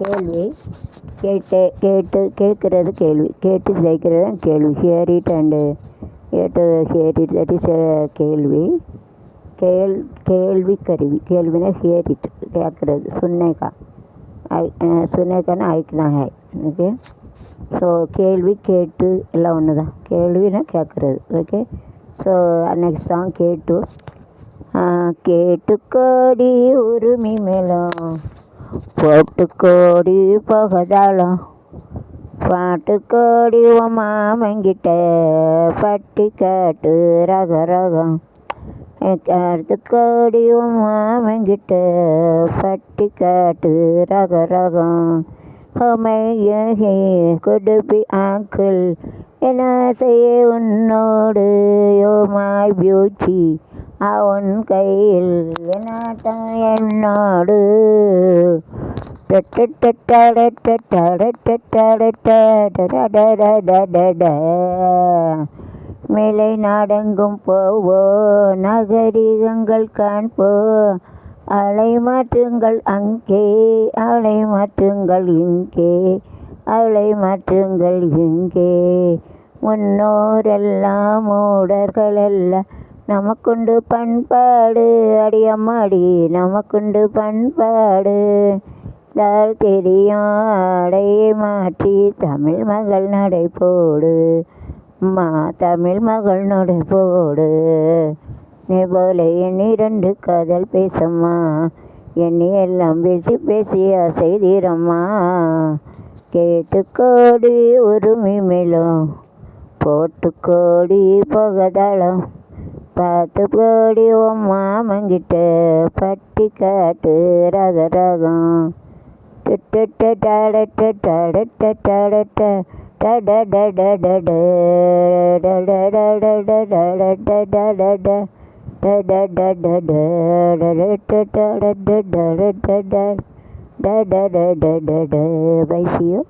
கேள்வி கேட்டு கேட்டு கேட்குறது கேள்வி. கேட்டு ஜெயிக்கிறது தான் கேள்வி. ஹியர் இட் அண்டு கேட்டு ஹியர் இட் தட் இஸ் கேள்வி. கேள் கேள்வி கருவி. கேள்வினா ஹியர் இட் கேட்குறது. சுன்னேகா ஐ சுன்னேகானா ஐக்குனா ஹாய் ஓகே. ஸோ கேள்வி கேட்டு எல்லாம் ஒன்று தான் கேள்வினா கேட்குறது. ஓகே. ஸோ நெக்ஸ்ட் சாங் கேட்டு. கேட்டுக்கோடி உரிமை மேலும் போட்டுக்கோடி புகதாளம் பாட்டுக்கோடி உன் மாமங்கிட்ட பட்டி காட்டு ரக ரகம் காட்டுக்கோடி உன் மாமங்கிட்ட பட்டி காட்டு ரக ரகம் ஹமையே கொடுப்பி ஆங்கிள் என்ன செய்ய உன்னோடு யோ மை பியூட்டி அவன் கையில் என்னாட்டம்? என்னோடு. மேலை நாடெங்கும் போவோ நகரிகங்கள் காண்போ அலை மாற்றுங்கள் அங்கே அலை மாற்றுங்கள் இங்கே அலை மாற்றுங்கள் இங்கே முன்னோரெல்லாம் மூடர்களெல்லாம் நமக்குண்டு பண்பாடு அடியம்மாடி. நமக்குண்டு பண்பாடு. யார் தெரியும்? அடையை மாற்றி தமிழ் மகள் நடை போடு அம்மா தமிழ் மகள் நடை போடு நீ போல என் ரெண்டு காதல் பேசம்மா. என்னை எல்லாம் பேசி பேசி அசைதீரம்மா. கேட்டுக்கோடி உரிமை மேலும். போட்டுக்கோடி புகதளம் பார்த்து கோடி உன் மாமங்கிட்ட பட்டி காட்டு ரக ரகம் பை சியோ